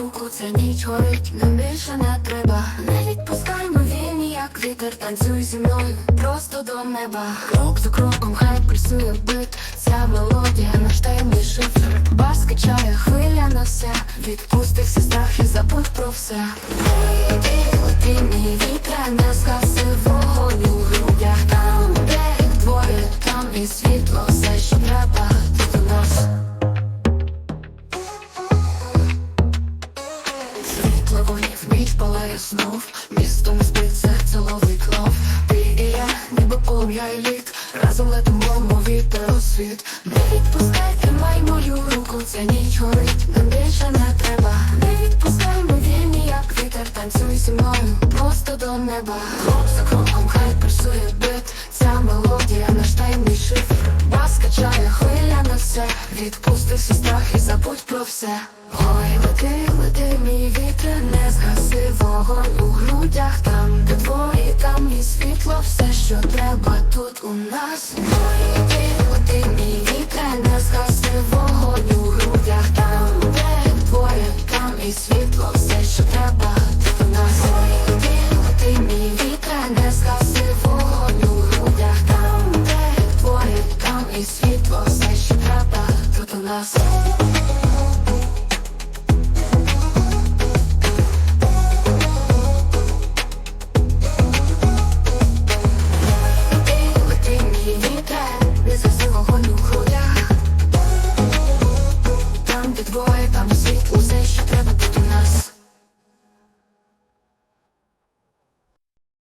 руку, це ніч горить, нам більше не треба. Не відпускаймо вільні, як вітер, танцюй зі мною, просто до неба. Крок за кроком, хай працює бит, ця мелодія, наш темний шифр Бас качає, хвиля на все, Відпустився, страхи, забудь про все. Вийди, мій вітер ніч палає знов Місто не спить, серце ловить лов. Ти і я, ніби полум'я і лід Разом летимо, мов вітер у світ. Не відпускай, тримай мою руку Ця ніч горить, нам більше не треба. Не відпускай, ми вільні, як вітер Танцюй зі мною, просто до неба. Крок за кроком, хай пресує бит Ця мелодія, наш таємний шифр. Бас качає хвиля на все Відпусти всі страхи, забудь про все. Ой, лети, лети, мій нас. Мої діти, мій вітря не згасне вогонь у грудях Там, де двоє, там і світло, все, що треба до нас. Мої діти, мій вітря не згасне вогонь у Там, де двоє, там і світло, все, що треба тут у нас. двоє там усі